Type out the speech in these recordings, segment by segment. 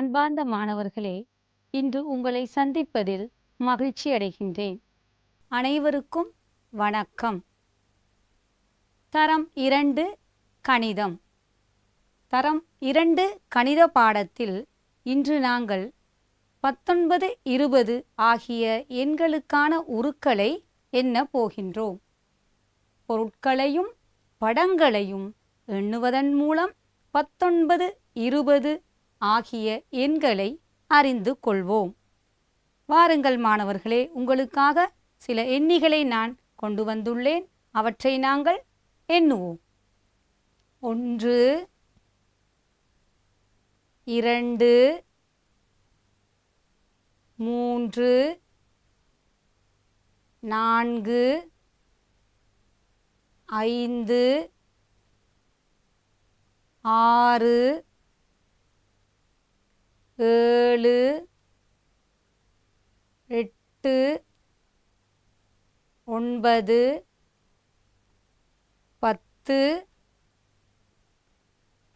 அன்பார்ந்த மாணவர்களே இன்று உங்களை சந்திப்பதில் மகிழ்ச்சி அடைகின்றேன். அனைவருக்கும் வணக்கம். தரம் இரண்டு கணிதம். தரம் இரண்டு கணித பாடத்தில் இன்று நாங்கள் பத்தொன்பது இருபது ஆகிய எண்களுக்கான உருக்களை எண்ண போகின்றோம். பொருட்களையும் படங்களையும் எண்ணுவதன் மூலம் பத்தொன்பது இருபது ஆகிய எண்களை அறிந்து கொள்வோம். வாருங்கள் மாணவர்களே உங்களுக்காக சில எண்ணிகளை நான் கொண்டு வந்துள்ளேன். அவற்றை நாங்கள் எண்ணுவோம். ஒன்று இரண்டு மூன்று நான்கு ஐந்து ஆறு ஏழு எட்டு ஒன்பது பத்து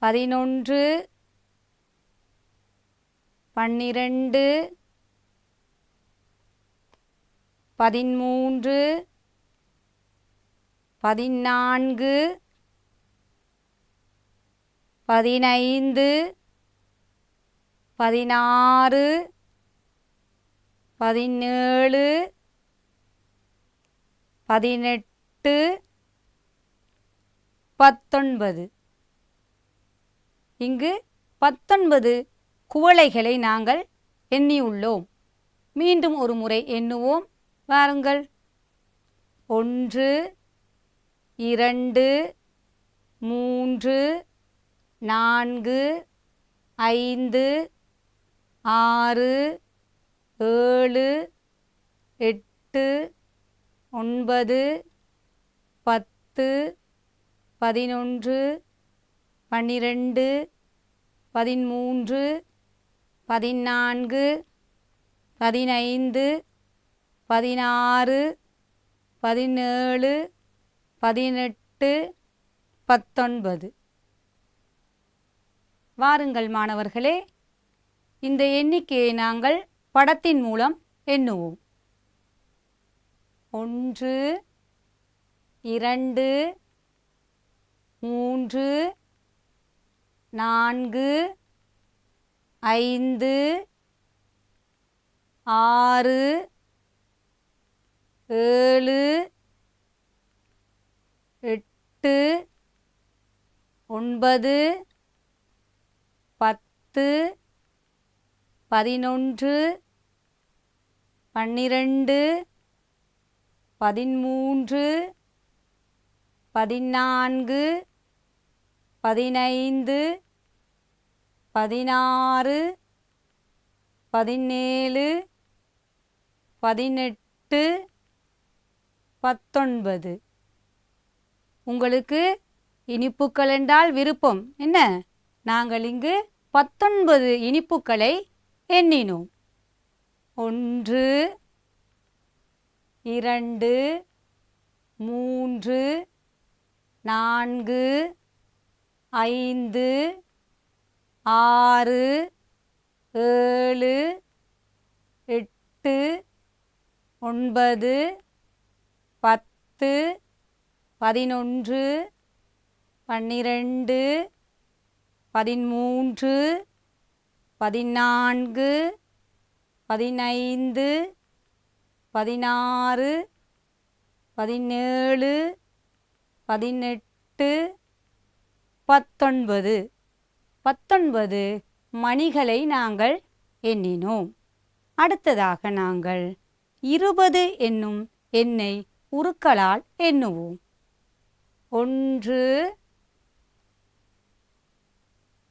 பதினொன்று பன்னிரண்டு பதிமூன்று பதினான்கு பதினைந்து பதினாறு பதினேழு பதினெட்டு பத்தொன்பது. இங்கு பத்தொன்பது குவளைகளை நாங்கள் எண்ணியுள்ளோம். மீண்டும் ஒரு முறை எண்ணுவோம். வாருங்கள். ஒன்று இரண்டு மூன்று நான்கு ஐந்து ஆறு ஏழு எட்டு ஒன்பது பத்து பதினொன்று பன்னிரெண்டு பதிமூன்று பதினான்கு பதினைந்து பதினாறு பதினேழு பதினெட்டு பத்தொன்பது. வாருங்கள் மாணவர்களே இந்த எண்ணிக்கையை நாங்கள் படத்தின் மூலம் எண்ணுவோம். ஒன்று இரண்டு மூன்று நான்கு ஐந்து ஆறு ஏழு எட்டு ஒன்பது பத்து பதினொன்று பன்னிரண்டு பதிமூன்று பதினான்கு பதினைந்து பதினாறு பதினேழு பதினெட்டு பத்தொன்பது. உங்களுக்கு இனிப்புக்கள் என்றால் விருப்பம். என்ன? நாங்கள் இங்கு பத்தொன்பது இனிப்புக்களை எண்ணினோம். ஒன்று இரண்டு மூன்று நான்கு ஐந்து ஆறு ஏழு எட்டு ஒன்பது பத்து பதினொன்று பன்னிரண்டு பதிமூன்று பதினான்கு பதினைந்து பதினாறு பதினேழு பதினெட்டு பத்தொன்பது. பத்தொன்பது மணிகளை நாங்கள் எண்ணினோம். அடுத்ததாக நாங்கள் இருபது என்னும் எண்ணை உருக்களால் எண்ணுவோம். ஒன்று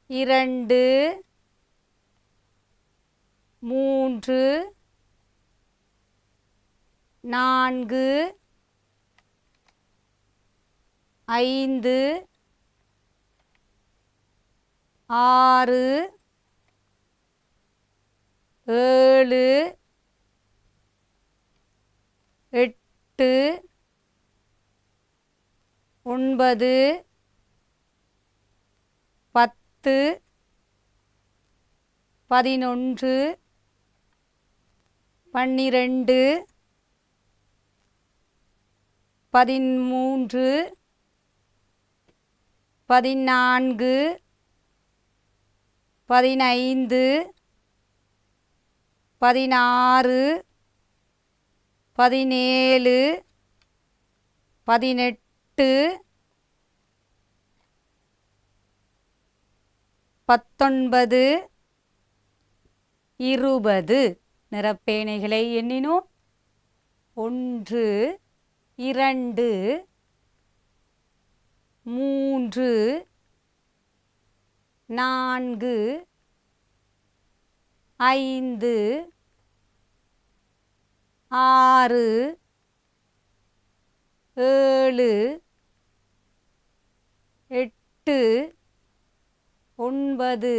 இரண்டு மூன்று நான்கு ஐந்து ஆறு ஏழு எட்டு ஒன்பது பத்து பதினொன்று பன்னிரண்டு பதிமூன்று பதினான்கு பதினைந்து பதினாறு பதினேழு பதினெட்டு பத்தொன்பது இருபது. நிறப்பேனைகளை எண்ணினோம். ஒன்று இரண்டு மூன்று நான்கு ஐந்து ஆறு ஏழு எட்டு ஒன்பது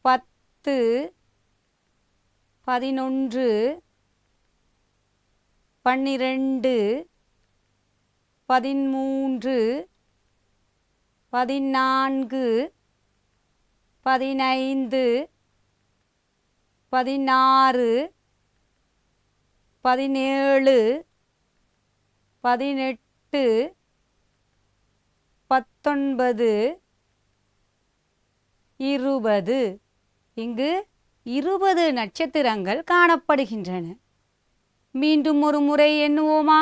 பத்து பதினொன்று பன்னிரண்டு பதிமூன்று பதினான்கு பதினைந்து பதினாறு பதினேழு பதினெட்டு பத்தொன்பது இருபது. இங்கு இருபது நட்சத்திரங்கள் காணப்படுகின்றன. மீண்டும் ஒரு முறை எண்ணுவோமா?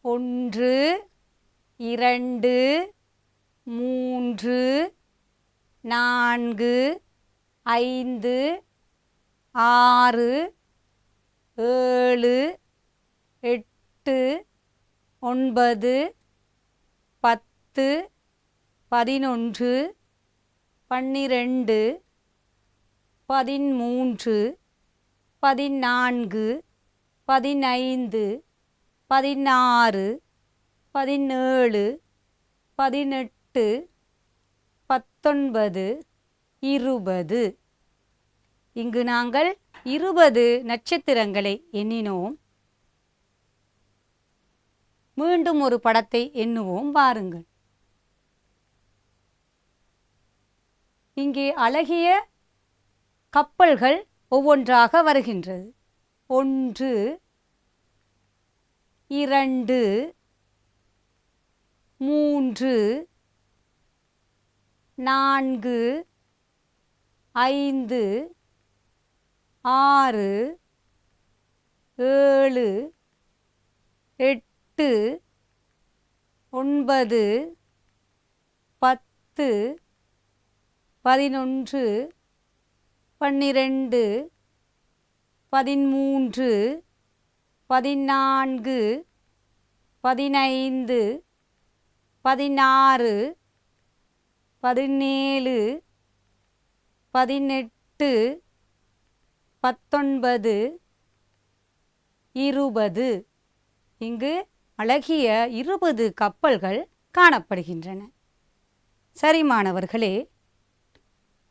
ஒன்று இரண்டு மூன்று நான்கு ஐந்து ஆறு ஏழு எட்டு ஒன்பது பத்து பதினொன்று பன்னிரெண்டு பதிமூன்று பதினான்கு பதினைந்து பதினாறு பதினேழு பதினெட்டு பத்தொன்பது இருபது. இங்கு நாங்கள் இருபது நட்சத்திரங்களை எண்ணினோம். மீண்டும் ஒரு படத்தை எண்ணுவோம் வாருங்கள். இங்கே அழகிய கப்பல்கள் ஒவ்வொன்றாக வருகின்றது. ஒன்று இரண்டு மூன்று நான்கு ஐந்து ஆறு ஏழு எட்டு ஒன்பது பத்து பதினொன்று பன்னிரண்டு பதிமூன்று பதினான்கு பதினைந்து பதினாறு பதினேழு பதினெட்டு பத்தொன்பது இருபது. இங்கு அழகிய இருபது கப்பல்கள் காணப்படுகின்றன. சரி மாணவர்களே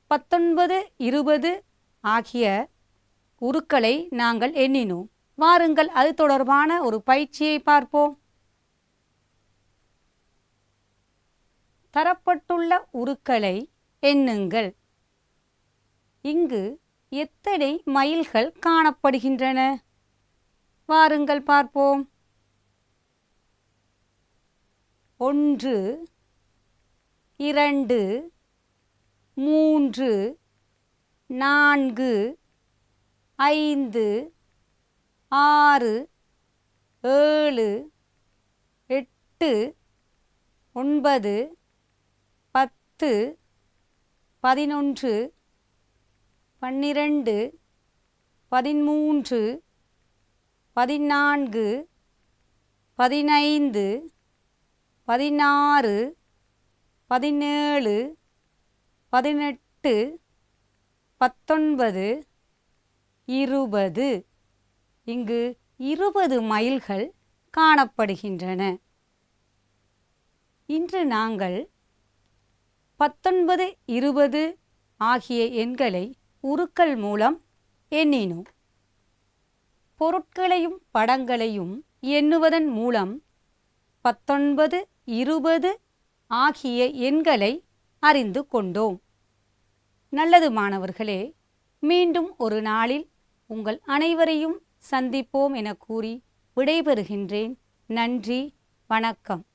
பத்தொன்பது இருபது ஆகிய உருக்களை நாங்கள் எண்ணினோம். வாருங்கள் அது தொடர்பான ஒரு பயிற்சியை பார்ப்போம். தரப்பட்டுள்ள உருக்களை எண்ணுங்கள். இங்கு எத்தனை மயில்கள் காணப்படுகின்றன? வாருங்கள் பார்ப்போம். ஒன்று இரண்டு மூன்று நான்கு ஐந்து ஆறு ஏழு எட்டு ஒன்பது பத்து பதினொன்று பன்னிரண்டு பதிமூன்று பதினான்கு பதினைந்து பதினாறு பதினேழு பதினெட்டு பத்தொன்பது இருபது. இங்கு இருபது மைல்கள் காணப்படுகின்றன. இன்று நாங்கள் பத்தொன்பது இருபது ஆகிய எண்களை உருக்கள் மூலம் எண்ணினோம். பொருட்களையும் படங்களையும் எண்ணுவதன் மூலம் பத்தொன்பது இருபது ஆகிய எண்களை அறிந்து கொண்டோம். நல்லது மாணவர்களே மீண்டும் ஒரு நாளில் உங்கள் அனைவரையும் சந்திப்போம் என கூறி விடைபெறுகின்றேன். நன்றி வணக்கம்.